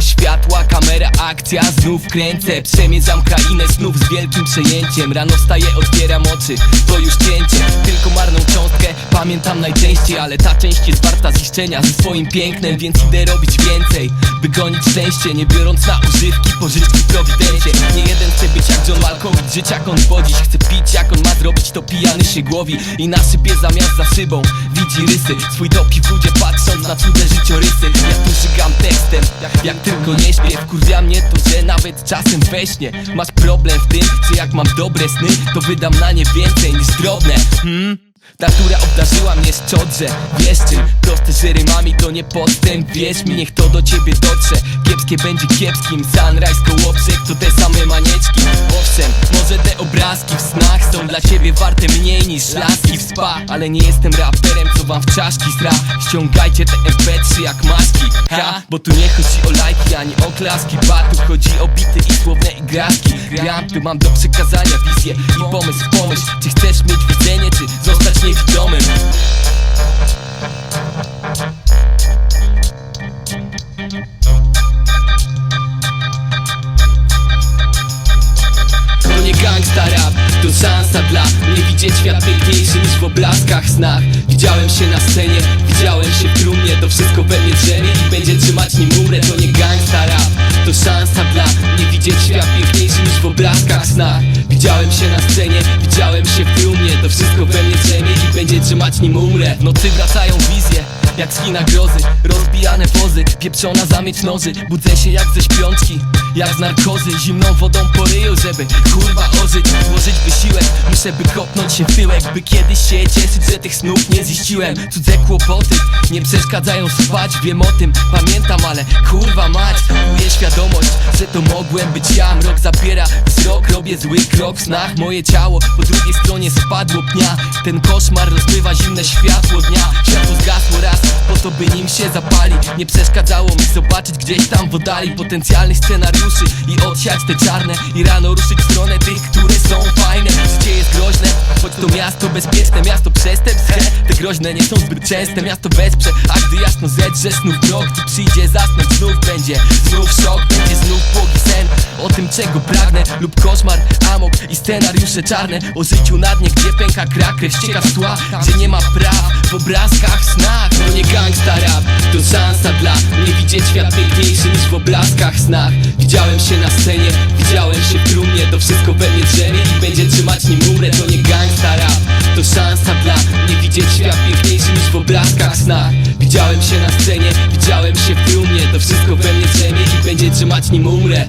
światła, kamera, akcja. Znów kręcę, przemierzam krainę snów z wielkim przejęciem. Rano wstaję, otwieram oczy, to już cięcie. Tylko marną cząstkę pamiętam najczęściej Ale ta część jest warta ziszczenia. Ze swoim pięknem Więc idę robić więcej, by gonić szczęście Nie biorąc na używki, pożyczki, prowidencie. Nie jeden chce być jak John Malkowicz, żyć jak on wodzić Chce pić jak on ma zrobić, to pijany się głowi I na szybie zamiast za szybą. Widzi rysy Swój dopi w ludzie patrząc na cudze życiorysy. Ja tu żygam tekstem, jak, tylko nie śpię Wkurwia mnie to, że nawet czasem we śnie. Masz problem w tym, że jak mam dobre sny To wydam na nie więcej niż drobne. Hmm? Natura obdarzyła mnie szczodrze. Wiesz czym? Proste, że rymami to nie podstęp Wierz mi, niech to do ciebie dotrze. Kiepskie będzie kiepskim. Sunrise koło brzeg to te niż laski w spa. Ale nie jestem raperem, co wam w czaszki stra Ściągajcie te MP3 jak maski. Ha, bo tu nie chodzi o lajki ani o klaski. Ba, tu chodzi o bity i słowne igraszki. Gram, tu mam do przekazania wizję i pomysł pomyśl Czy chcesz mieć widzenie, czy zostać niewidomym widzieć świat piękniejszy niż w obrazkach snach. Widziałem się na scenie, widziałem się w trumnie. To wszystko we mnie drzemie i będzie trzymać nim umrę. To nie gangsta rap, to szansa dla mnie widzieć świat piękniejszy niż w obrazkach snach. Widziałem się na scenie, widziałem się w trumnie. To wszystko we mnie drzemie i będzie trzymać nim umrę. Nocy wracają wizje jak z kina grozy. Rozbijane pozy, pieprzona zamieć noży. Budzę się jak ze śpiączki, jak z narkozy. Zimną wodą po ryju, żeby kurwa ożyć. Włożyć wysiłek, muszę by kopnąć się w tyłek By kiedyś się cieszyć, że tych snów nie ziściłem. Cudze kłopoty nie przeszkadzają spać Wiem o tym, pamiętam, ale kurwa mać Czuję świadomość, że to mogłem być ja. Mrok zabiera wzrok, robię zły krok w snach. Moje ciało po drugiej stronie spadło pnia. Ten koszmar rozmywa zimne światło dnia. Światło zgasło raz, po to by nim się zapali. Nie przeszkadzało mi zobaczyć gdzieś tam w oddali Potencjalnych scenariuszy i odsiać te czarne I rano ruszyć w stronę to miasto bezpieczne Miasto przestępstw, te groźne nie są zbyt częste. Miasto wesprze, a gdy jasno zedrze znów Gdy przyjdzie zasnąć, znów będzie Znów szok, będzie znów błogi sen. O tym czego pragnę lub koszmar, amok i scenariusze czarne. O życiu na dnie, gdzie pęka krak, krew ścieka tła Gdzie nie ma praw, w obrazkach, snach. To nie gangsta rap, to szansa dla mnie widzieć świat piękniejszy niż w obrazkach, snach. Widziałem się na scenie, widziałem się w trumnie To wszystko we mnie drzemie i będzie trzymać nim umrę To nie widzieć świat piękniejszy niż w obrazkach, snach Widziałem się na scenie, widziałem się w trumnie To wszystko we mnie drzemie i będzie trzymać nim umrę